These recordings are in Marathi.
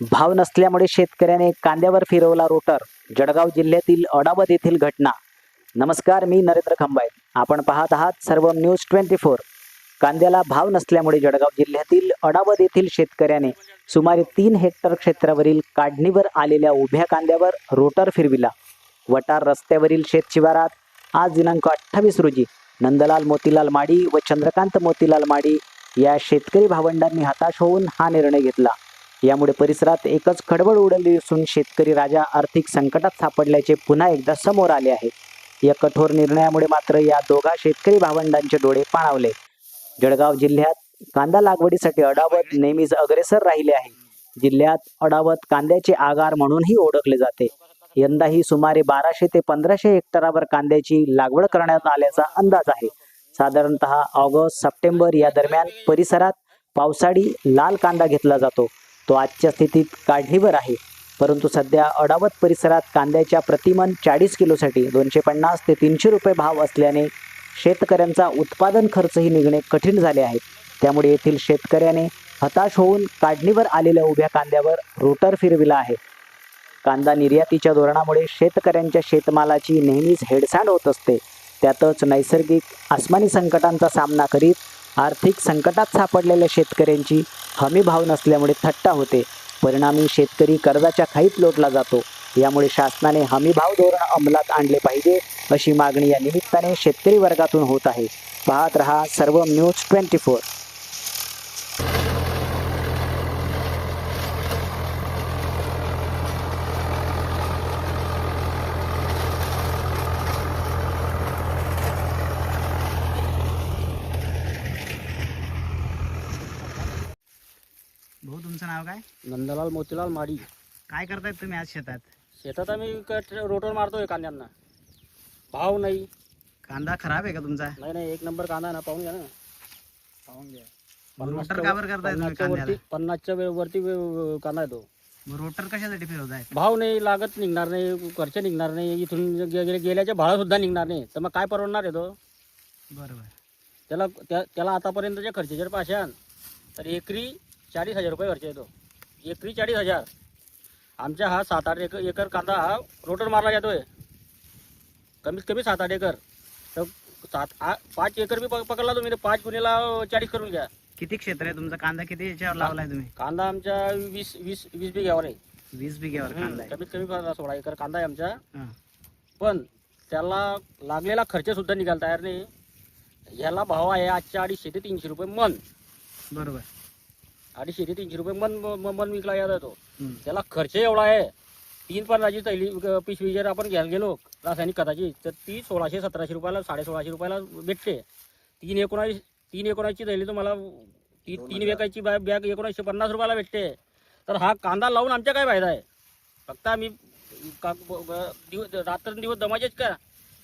भाव नसल्यामुळे शेतकऱ्याने कांद्यावर फिरवला रोटर जळगाव जिल्ह्यातील अडावत येथील घटना. नमस्कार मी नरेंद्र खंबायत आपण पाहत आहात सर्व न्यूज ट्वेंटी फोर. कांद्याला भाव नसल्यामुळे जळगाव जिल्ह्यातील अडावत येथील शेतकऱ्याने सुमारे तीन हेक्टर क्षेत्रावरील काढणीवर आलेल्या उभ्या कांद्यावर रोटर फिरविला. वटार रस्त्यावरील शेतशिवारात आज दिनांक अठ्ठावीस रोजी नंदलाल मोतीलाल माडी व चंद्रकांत मोतीलाल माडी या शेतकरी भावंडांनी हताश होऊन हा निर्णय घेतला. यामुळे परिसरात एकच खडबड उडली असून शेतकरी राजा आर्थिक संकटात सापडल्याचे पुन्हा एकदा समोर आले आहे. या कठोर निर्णयामुळे मात्र या दोघा शेतकरी भावंडांचे डोळे पाणावले. जळगाव जिल्ह्यात कांदा लागवडीसाठी अडावत नेहमीच अग्रेसर राहिले आहे. जिल्ह्यात अडावत कांद्याचे आगार म्हणूनही ओळखले जाते. यंदाही सुमारे बाराशे ते पंधराशे हेक्टरावर कांद्याची लागवड करण्यात आल्याचा अंदाज आहे. साधारणतः ऑगस्ट सप्टेंबर या दरम्यान परिसरात पावसाळी लाल कांदा घेतला जातो. तो आजच्या स्थितीत काढणीवर आहे. परंतु सध्या अडावत परिसरात कांद्याच्या प्रतिमन चाळीस किलोसाठी दोनशे पन्नास ते तीनशे रुपये भाव असल्याने शेतकऱ्यांचा उत्पादन खर्चही निघणे कठीण झाले आहे. त्यामुळे येथील शेतकऱ्याने हताश होऊन काढणीवर आलेल्या उभ्या कांद्यावर रोटर फिरविला आहे. कांदा निर्यातीच्या धोरणामुळे शेतकऱ्यांच्या शेतमालाची नेहमीच हेडसांड होत असते. त्यातच नैसर्गिक आसमानी संकटांचा सामना करीत आर्थिक संकटात सापडलेल्या शेतकऱ्यांची हमी भाव नसल्यामुळे थट्टा होते. परिणामी शेतकरी कर्जाच्या खाईत लोटला जातो. यामुळे शासनाने हमी भाव धोरण अंमलात आणले पाहिजे अशी मागणी या निमित्ताने शेतकरी वर्गातून होत आहे. पाहत रहा सर्व न्यूज ट्वेंटी फोर. तुमचं नाव काय? नंदलाल मोतीलाल माडी. काय करतायत तुम्ही आज शेतात? शेतात आम्ही रोटर मारतोय कांद्यांना. भाव नाही. कांदा खराब आहे का तुमचा? नाही नाही एक नंबर कांदा आहे ना पाहून घ्या ना. पाहून घ्या. पन्नासच्या रोटर का बरं करताय तुम्ही पन्नासच्या वरती कांद्याला? पन्नासच्या वे- वरती वे- कांदा येतो. रोटर कशासाठी फिरवताय? भाव नाही लागत निघणार नाही खर्च निघणार नाही. इथून गे- गे- गेल्याच्या भाडं सुद्धा निघणार नाही. तर मग काय परवडणार आहे तो? बरोबर. त्याला त्या त्याला आतापर्यंतचे खर्च जर पाशान तर एकरी चाळीस हजार रुपये खर्च येतो. एकरी चाळीस हजार. आमच्या हा सात आठ एकर एकर कांदा हा रोटर मारला जातोय. कमीत कमी सात आठ एकर. तर सात पाच एकर बी प- पकडला तुम्ही तर पाच गुन्हेला चाळीस करून घ्या. किती क्षेत्र आहे तुमचा? कांदा किती याच्यावर लावलाय तुम्ही? कांदा आमच्या वीस वीस वीस बिघ्यावर आहे. वीस बिघ्यावर कांदा आहे. कमीत कमी पंधरा सोळा एकर कांदा आहे आमच्या हा. पण त्याला लागलेला खर्च सुद्धा निघायला तयार नाही. ह्याला भाव आहे आजच्या अडीचशे ते तीनशे रुपये मन. बरोबर. अडीचशे ते तीनशे रुपये मन मन विकला जातो. हम्म. त्याला खर्च एवढा आहे. तीन पन्नाची थैली अ, पिशवी जर आपण घ्यायला गेलो रासायनिक खताची तर ती सोळाशे सतराशे रुपयाला साडे सोळाशे रुपयाला भेटते. तीन एकोणावीस तीन एकोणावीसची थैली तुम्हाला ती तीन वेकाची बॅग बॅग एकोणीसशे पन्नास रुपयाला भेटते. तर हा कांदा लावून आमच्या काय फायदा आहे? फक्त आम्ही का ब- ब- दिवस रात्रंदिवस दमाचेच का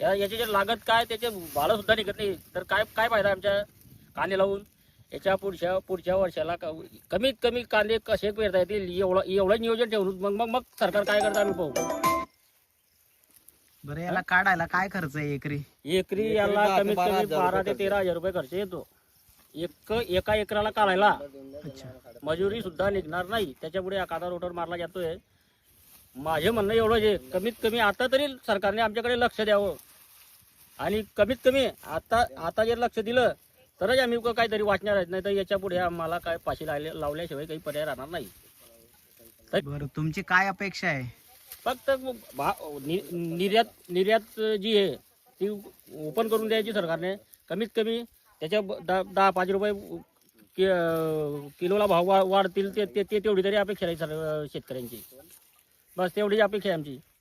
या याचे जे लागत काय त्याचे भाडं सुद्धा निघत नाही. तर काय काय फायदा आहे आमच्या कांदे लावून? याच्या पुढच्या पुढच्या वर्षाला क- कमीत कमी कांदे कसे पेरता येतील? एवढं एवढं नियोजन ठेवून मग मग मग सरकार काय करतं आम्ही पाहू. बरं याला काढायला काय खर्च आहे एकरी? एकरी याला कमीत कमी बारा ते तेरा हजार रुपये खर्च येतो. एक एका एकराला काढायला अच्छा. मजुरी सुद्धा निघणार नाही. त्याच्यापुढे एखादा रोटर मारला जातोय. माझे म्हणणं एवढंच आहे. कमीत कमी आता तरी सरकारने आमच्याकडे लक्ष द्यावं. आणि कमीत कमी आता आता जर लक्ष दिलं तरच आम्ही क- काहीतरी वाचणार आहेत. नाही तर याच्यापुढे आम्हाला काय पाशी लावले लावल्याशिवाय काही पर्याय राहणार नाही. बरं तुमची काय अपेक्षा आहे? फक्त भा- नि- निर्यात निर्यात जी आहे ती ओपन करून द्यायची सरकारने. कमीत कमी त्याच्या ब- दहा दहा पाच रुपये कि- अं, किलोला भाव वा- वाढतील ते ते ते तेवढी तरी अपेक्षा आहे सर शेतकऱ्यांची. बस तेवढीच अपेक्षा आहे आमची.